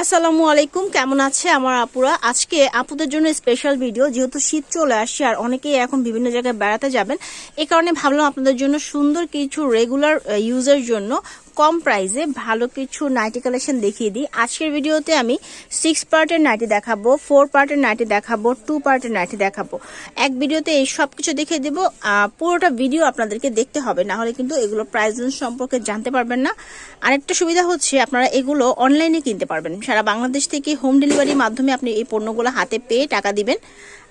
আসসালামু আলাইকুম, কেমন আছে আমার আপুরা? আজকে আপুদের জন্য স্পেশাল ভিডিও যেহেতু শীত চলে আসছে আর অনেকেই এখন বিভিন্ন জায়গায় বেড়াতে যাবেন, এ কারণে ভাবলাম আপনাদের জন্য সুন্দর কিছু রেগুলার ইউজের জন্য কম প্রাইসে ভালো কিছু নাইটি কালেকশন দেখিয়ে দিই। আজকের ভিডিওতে আমি সিক্স পার্টের নাইটি দেখাবো ফোর পার্টের নাইটি দেখাবো টু পার্টের নাইটি দেখাবো। এক ভিডিওতে এই সব কিছু দেখিয়ে দেবো। পুরোটা ভিডিও আপনাদেরকে দেখতে হবে, না হলে কিন্তু এগুলো প্রাইস সম্পর্কে জানতে পারবেন না। আরেকটা সুবিধা হচ্ছে, আপনারা এগুলো অনলাইনে কিনতে পারবেন। সারা বাংলাদেশ থেকে হোম ডেলিভারির মাধ্যমে আপনি এই পণ্যগুলো হাতে পেয়ে টাকা দিবেন।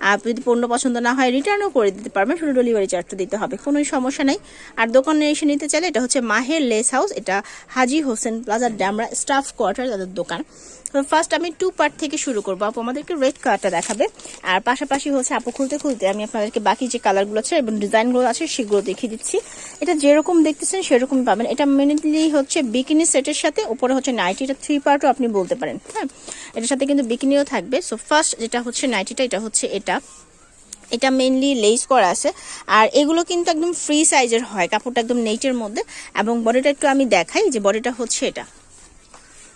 আর যদি পণ্য পছন্দ না হয় রিটার্নও করে দিতে পারবেন। শুধু ডেলিভারি চার্জটা দিতে হবে কোনো সমস্যা নেই। আর দোকানে এসে নিতে চাইলে এটা হচ্ছে মাহের লেস হাউস, এটা Haji Hossain plaza Demra staff quarter তাদের দোকান। ফার্স্ট আমি টু পার্ট থেকে শুরু করব। আপু আমাদেরকে রেড কালারটা দেখাবে। আর পাশাপাশি হচ্ছে আপু খুলতে খুলতে আমি আপনাদেরকে বাকি যে কালারগুলো আছে এবং ডিজাইনগুলো আছে সেগুলো দেখিয়ে দিচ্ছি। এটা যেরকম দেখতেছেন সেরকমই পাবেন। এটা মেনলি হচ্ছে বিকিনি সেটের সাথে, উপরে হচ্ছে নাইটি এটা থ্রি পার্টও আপনি বলতে পারেন। হ্যাঁ? এটার সাথে কিন্তু বিকিনিও থাকবে। সো ফার্স্ট যেটা হচ্ছে নাইটিটা এটা হচ্ছে এটা। এটা মেইনলি লেস করা আছে। আর এগুলো কিন্তু একদম ফ্রি সাইজের হয়, কাপড়টা একদম নেটের মধ্যে। এবং বডিটা একটু আমি দেখাই যে বডিটা হচ্ছে এটা।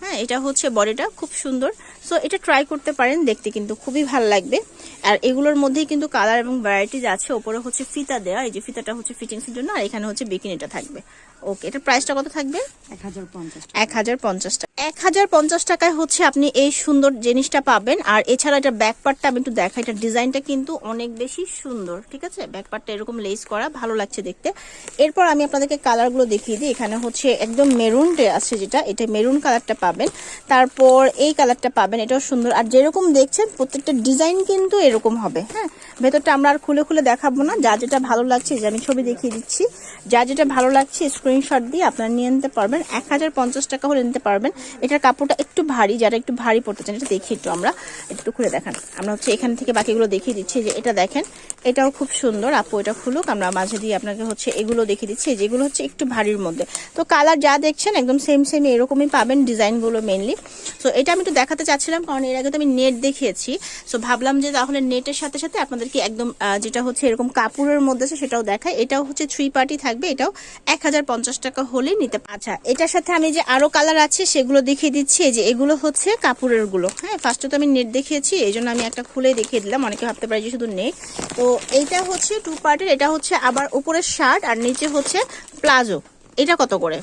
হ্যাঁ এটা হচ্ছে বডিটা খুব সুন্দর। সো এটা ট্রাই করতে পারেন দেখতে কিন্তু খুবই ভালো লাগবে। আর এগুলোর মধ্যেই কিন্তু কালার এবং ভ্যারাইটিজ আছে। ওপরে হচ্ছে ফিতা দেওয়া এই যে ফিতাটা হচ্ছে ফিটিংসের জন্য, আর এখানে হচ্ছে বিকিনিটা থাকবে। ওকে এটা প্রাইসটা কত থাকবে? এক হাজার পঞ্চাশ টাকা। এক হাজার পঞ্চাশ টাকায় হচ্ছে আপনি এই সুন্দর জিনিসটা পাবেন। আর এছাড়া এটা ব্যাক পার্টটা আমি একটু দেখাই। এটা ডিজাইনটা কিন্তু অনেক বেশি সুন্দর ঠিক আছে? ব্যাক পার্টটা এরকম লেস করা ভালো লাগছে দেখতে। এরপর আমি আপনাদেরকে কালারগুলো দেখিয়ে দিই। এখানে হচ্ছে একদম মেরুন আছে যেটা এটা মেরুন কালারটা পাবেন। তারপর এই কালারটা পাবেন এটাও সুন্দর। আর যেরকম দেখছেন প্রত্যেকটা ডিজাইন কিন্তু এরকম হবে হ্যাঁ? ভেতরটা আমরা আর খুলে খুলে দেখাবো না। যা যেটা ভালো লাগছে যে আমি ছবি দেখিয়ে দিচ্ছি। যা যেটা ভালো লাগছে স্ক্রিনশট দিয়ে আপনারা নিয়ে নিতে পারবেন। এক হাজার পঞ্চাশ টাকা হলে নিতে পারবেন। এটার কাপড়টা একটু ভারী, যারা একটু ভারী পড়তে চান, এটা দেখি একটু আমরা, একটু খুলে দেখান। আমরা হচ্ছে এখান থেকে বাকিগুলো দেখিয়ে দিচ্ছি যে এটা দেখেন এটাও খুব সুন্দর। আপু, এটা খুলুক, আমরা মাঝে দিয়ে আপনাকে হচ্ছে এগুলো দেখিয়ে দিচ্ছি। যেগুলো হচ্ছে একটু ভারীর মধ্যে। তো কালার যা দেখছেন, একদম সেম সেম এরকমই পাবেন ডিজাইনগুলো মেনলি সো এটা আমি একটু দেখাতে চাচ্ছিলাম, কারণ এর আগে তো আমি নেট দেখিয়েছি। সো ভাবলাম যে তাহলে নেটের সাথে সাথে আপনাদেরকে একদম যেটা হচ্ছে এরকম কাপড়ের মধ্যে আছে সেটাও দেখায় এটাও হচ্ছে থ্রি পার্টি থাকবে, এটাও এক হাজার পঞ্চাশ টাকা হলে নিতে আচ্ছা এটার সাথে আমি যে আরও কালার আছে সেগুলো দেখিয়ে দিচ্ছি। যে এগুলো হচ্ছে কাপড়েরগুলো হ্যাঁ ফার্স্টে তো আমি নেট দেখিয়েছি, এই আমি একটা খুলে দেখিয়ে দিলাম। অনেকে ভাবতে পারে যে শুধু নেট তো এইটা হচ্ছে টু পার্টের এটা হচ্ছে আবার উপরের শার্ট আর নিচে হচ্ছে প্লাজো। এটা কত করে?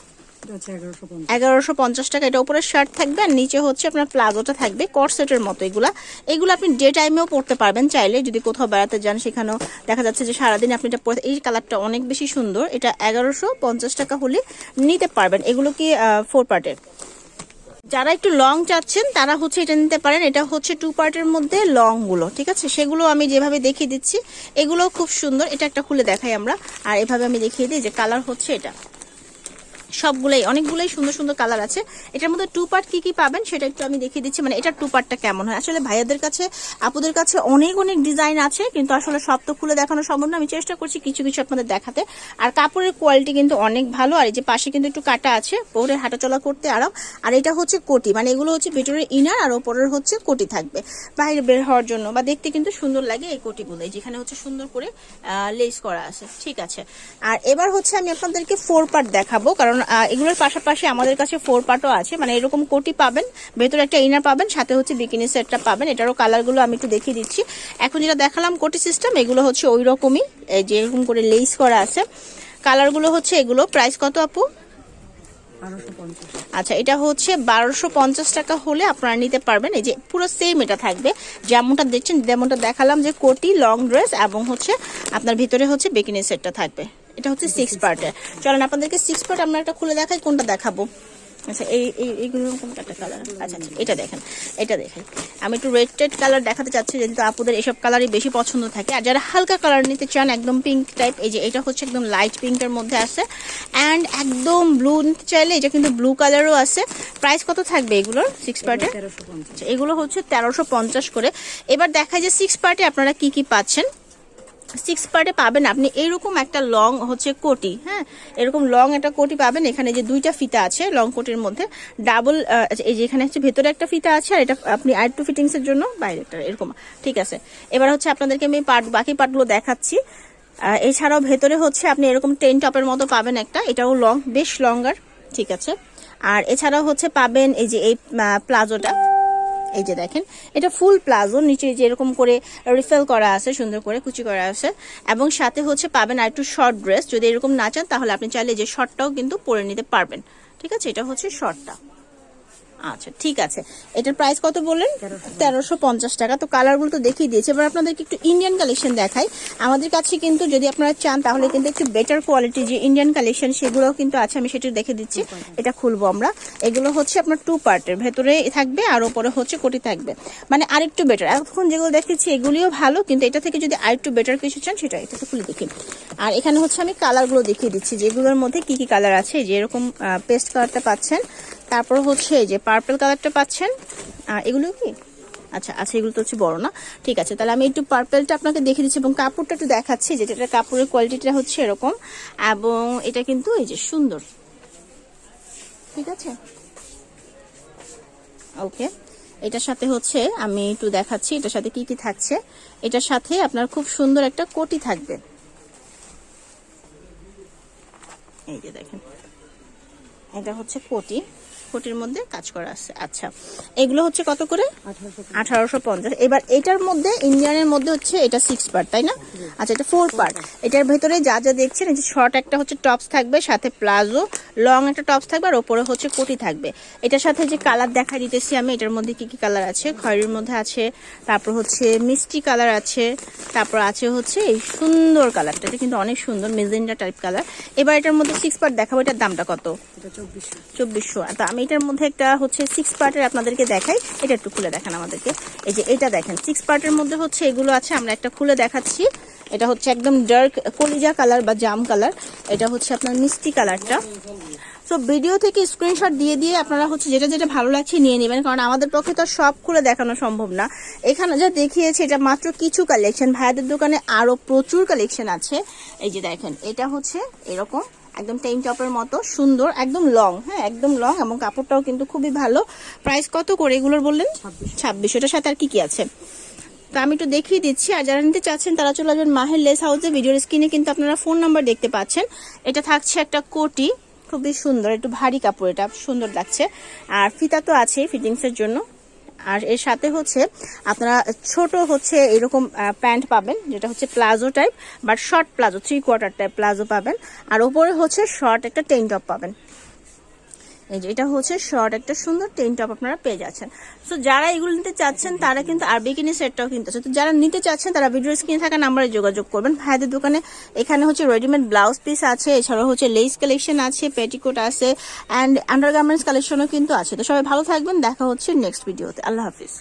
এগারোশো পঞ্চাশ। টাকা। এটা উপরে শার্ট থাকবে আর নিচে হচ্ছে আপনার প্লাজোটা থাকবে কটসেটের মতো এগুলা। এগুলো আপনি ডে টাইমেও পড়তে পারবেন চাইলে যদি কোথাও বেড়াতে যান সেখানেও দেখা যাচ্ছে যে সারাদিন আপনি এটা পরে এই কালারটা অনেক বেশি সুন্দর। এটা এগারোশো পঞ্চাশ টাকা হলে নিতে পারবেন। এগুলো কি ফোর পার্টের যারা একটু লং চাচ্ছেন, তারা হচ্ছে এটা নিতে পারেন। এটা হচ্ছে টু পার্টের মধ্যে লংগুলো ঠিক আছে? সেগুলো আমি যেভাবে দেখিয়ে দিচ্ছি এগুলো খুব সুন্দর। এটা একটা খুলে দেখাই আমরা। আর এভাবে আমি দেখিয়ে দিই যে কালার হচ্ছে এটা। সবগুলোই, অনেকগুলোই সুন্দর সুন্দর কালার আছে। এটার মধ্যে টু পার্ট কি কি পাবেন সেটা একটু আমি দেখিয়ে দিচ্ছি। মানে এটা টু পার্টটা কেমন হয়? আসলে ভাইয়াদের কাছে, আপুদের কাছে অনেক অনেক ডিজাইন আছে, কিন্তু আসলে সব তো খুলে দেখানো সম্ভব না। আমি চেষ্টা করছি কিছু কিছু আপনাদের দেখাতে। আর কাপড়ের কোয়ালিটি কিন্তু অনেক ভালো, আর এই যে পাশে কিন্তু একটু কাটা আছে, পরে হাঁটাচলা করতে আরাম আর এটা হচ্ছে কোটি মানে এগুলো হচ্ছে ভিতরের ইনার আর ওপরের হচ্ছে কোটি থাকবে। বাইরে বের হওয়ার জন্য বা দেখতে কিন্তু সুন্দর লাগে এই কোটিগুলো। যেখানে হচ্ছে সুন্দর করে লেস করা আছে। ঠিক আছে। আর এবার হচ্ছে আমি আপনাদেরকে ফোর পার্ট দেখাবো, কারণ এগুলোর পাশাপাশি আমাদের কাছে ফোর পার্টও আছে। মানে এরকম কোটি পাবেন ভেতরে একটা ইনার পাবেন সাথে হচ্ছে বিকিনি সেটটা পাবেন। এটারও কালারগুলো আমি একটু দেখিয়ে দিচ্ছি। এখন যেটা দেখালাম কোটি সিস্টেম এগুলো হচ্ছে ওই রকমই এই যে এরকম করে লেস করা আছে। কালারগুলো হচ্ছে এগুলো। প্রাইস কত আপু? আচ্ছা এটা হচ্ছে বারোশো পঞ্চাশ টাকা হলে আপনারা নিতে পারবেন। এই যে পুরো সেম এটা থাকবে। যেমনটা দেখছেন যেমনটা দেখালাম যে কোটি লং ড্রেস এবং হচ্ছে আপনার ভিতরে হচ্ছে বেকিনি সেটটা থাকবে। এটা হচ্ছে সিক্স পার্টের চলেন আপনাদেরকে সিক্স পার্ট আমরা একটা খুলে দেখাই কোনটা দেখাবো? আচ্ছা এই এই এইগুলো কোনটা একটা কালার আচ্ছা এটা দেখেন এটা দেখেন। আমি একটু রেড রেড কালার দেখাতে চাচ্ছি যেহেতু আপুদের এসব কালারই বেশি পছন্দ থাকে। আর যারা হালকা কালার নিতে চান একদম পিঙ্ক টাইপ এই যে এটা হচ্ছে একদম লাইট পিঙ্কের মধ্যে আছে। অ্যান্ড একদম ব্লু নিতে চাইলে এটা কিন্তু ব্লু কালারও আছে। প্রাইস কত থাকবে এগুলোর সিক্স আচ্ছা, এগুলো হচ্ছে তেরোশো পঞ্চাশ করে। এবার দেখা যায় সিক্স পার্টে আপনারা কি কি পাচ্ছেন। সিক্স পার্টে পাবেন আপনি এরকম একটা লং হচ্ছে কোটি হ্যাঁ? এরকম লং একটা কোটি পাবেন। এখানে যে দুইটা ফিতা আছে লং কোটির মধ্যে ডাবল এই যে এখানে হচ্ছে ভেতরে একটা ফিতা আছে, আর এটা আপনি আর টু ফিটিংস এর জন্য বাইরে একটা এরকম, ঠিক আছে? এবার হচ্ছে আপনাদেরকে আমি পার্ট বাকি পার্টগুলো দেখাচ্ছি। এছাড়াও ভেতরে হচ্ছে আপনি এরকম টেন টপের মতো পাবেন একটা, এটাও লং বেশ লঙ্গার ঠিক আছে? আর এছাড়াও হচ্ছে পাবেন এই যে এই প্লাজোটা। এই যে দেখেন, এটা ফুল প্লাজো নিচে যে এরকম করে রিফেল করা আছে, সুন্দর করে কুচি করা আছে। এবং সাথে হচ্ছে পাবেন আর একটু শর্ট ড্রেস যদি এরকম না চান, তাহলে আপনি চাইলে যে শর্টটাও কিন্তু পরে নিতে পারবেন। ঠিক আছে? এটা হচ্ছে শর্টটা আচ্ছা ঠিক আছে। এটার প্রাইস কত বললেন? তেরোশো পঞ্চাশ টাকা। তো কালারগুলো তো দেখিয়ে দিয়েছে। এবার আপনাদেরকে একটু ইন্ডিয়ান কালেকশন দেখাই। আমাদের কাছে কিন্তু যদি আপনারা চান, তাহলে কিন্তু একটু বেটার কোয়ালিটি যে ইন্ডিয়ান কালেকশন সেগুলোও কিন্তু আছে। আমি সেটা দেখে দিচ্ছি। এটা খুলবো আমরা। এগুলো হচ্ছে আপনার টু পার্টের ভেতরে থাকবে আর ওপরে হচ্ছে কোটি থাকবে। মানে আরেকটু বেটার এখন যেগুলো দেখেছি এগুলিও ভালো, কিন্তু এটা থেকে যদি আরেকটু বেটার কিছু চান, সেটা এটা তো খুলে দেখি। আর এখানে হচ্ছে আমি কালারগুলো দেখিয়ে দিচ্ছি, যেগুলোর মধ্যে কি কি কালার আছে এই যে এরকম পেস্ট কালারটা পাচ্ছেন। তারপর হচ্ছে এই যে পার্পল কালারটা পাচ্ছেন। আর এগুলো কি? আচ্ছা আচ্ছা এগুলো তো হচ্ছে বড় না। ঠিক আছে, তাহলে আমি একটু পার্পেলটা আপনাকে দেখে দিচ্ছি এবং কাপড়টা একটু দেখাচ্ছি যেটা কাপড়ের কোয়ালিটিটা হচ্ছে এরকম। এবং এটা কিন্তু এই যে সুন্দর। ঠিক আছে? ওকে এটার সাথে হচ্ছে আমি একটু দেখাচ্ছি, এটার সাথে কি কি থাকছে। এটার সাথে আপনার খুব সুন্দর একটা কোটি থাকবে। এই যে দেখেন, এটা হচ্ছে কোটি। কোটির মধ্যে কাজ করা আছে। আচ্ছা এগুলো হচ্ছে কত করে? আঠারোশো পঞ্চাশ। এবার এটার মধ্যে ইন্ডিয়ানের মধ্যে হচ্ছে এটা সিক্স পার্ট তাই না? আচ্ছা এটা ফোর পার্ট এটার ভেতরে যা যা দেখছেন এই যে শর্ট একটা হচ্ছে টপস থাকবে সাথে প্লাজো লং একটা টপস থাকবে আর ওপরে হচ্ছে কোটি থাকবে। এটার সাথে যে কালার দেখা দিতেছি আমি এটার মধ্যে কি কি কালার আছে? খয়েরির মধ্যে আছে তারপর হচ্ছে মিষ্টি কালার আছে তারপর আছে হচ্ছে এই সুন্দর কালারটা এটা কিন্তু অনেক সুন্দর মেজেন্ডা টাইপ কালার এবার এটার মধ্যে সিক্স পার্ট দেখাবো এটার দামটা কত? চব্বিশশো। চব্বিশশো। তো আমি এটার মধ্যে একটা হচ্ছে সিক্স পার্টের আপনাদেরকে দেখাই। এটা একটু খুলে দেখান আমাদেরকে। এই যে এটা দেখেন সিক্স পার্টের মধ্যে হচ্ছে এগুলো আছে, আমরা একটা খুলে দেখাচ্ছি। এটা হচ্ছে একদম ডার্ক কলিজা কালার বা জাম কালার এটা হচ্ছে আপনার মিষ্টি কালারটা তো ভিডিও থেকে স্ক্রিনশট দিয়ে দিয়ে আপনারা হচ্ছে যেটা যেটা ভালো লাগছে নিয়ে নেবেন, কারণ আমাদের পক্ষে তো সব খুলে দেখানো সম্ভব না। এখানে যা দেখিয়েছে, এটা মাত্র কিছু কালেকশন ভাইয়াদের দোকানে আরও প্রচুর কালেকশন আছে। এই যে দেখেন, এটা হচ্ছে এরকম একদম টেন টপের মতো সুন্দর একদম লং হ্যাঁ একদম লং এবং কাপড়টাও কিন্তু খুবই ভালো। প্রাইস কত করে এগুলোর বললেন? ছাব্বিশ ওটার সাথে আর কি কি আছে? তো আমি একটু দেখিয়ে দিচ্ছি আর যারা নিতে চাচ্ছেন তারা চলে আসবেন মাহের লেস হাউসে ভিডিওর স্ক্রিনে কিন্তু আপনারা ফোন নাম্বার দেখতে পাচ্ছেন। এটা থাকছে একটা কোটি খুবই সুন্দর একটু ভারী কাপড় এটা সুন্দর লাগছে। আর ফিতা তো আছে ফিটিংসের জন্য। আর এর সাথে হচ্ছে আপনারা ছোট হচ্ছে এরকম প্যান্ট পাবেন, যেটা হচ্ছে palazzo type but short palazzo three quarter type palazzo পাবেন। আর ওপরে হচ্ছে শর্ট একটা টেন টপ পাবেন। এই যে, এটা হচ্ছে শর্ট একটা সুন্দর টেন টপ আপনারা পেয়ে যাচ্ছেন। সো যারা এগুলো নিতে চাচ্ছেন, তারা কিন্তু, আর বিকিনি সেটটাও কিনতে তো যারা নিতে চাচ্ছেন, তারা ভিডিও স্ক্রিনে থাকা নাম্বারে যোগাযোগ করবেন। ভাইদের দোকানে, এখানে হচ্ছে রেডিমেড ব্লাউজ পিস আছে, এছাড়াও হচ্ছে লেস কালেকশন আছে পেটিকোট আছে অ্যান্ড আন্ডারগার্মেন্টস কালেকশনও কিন্তু আছে। তো সবাই ভালো থাকবেন, দেখা হচ্ছে নেক্সট ভিডিওতে আল্লাহ হাফিজ।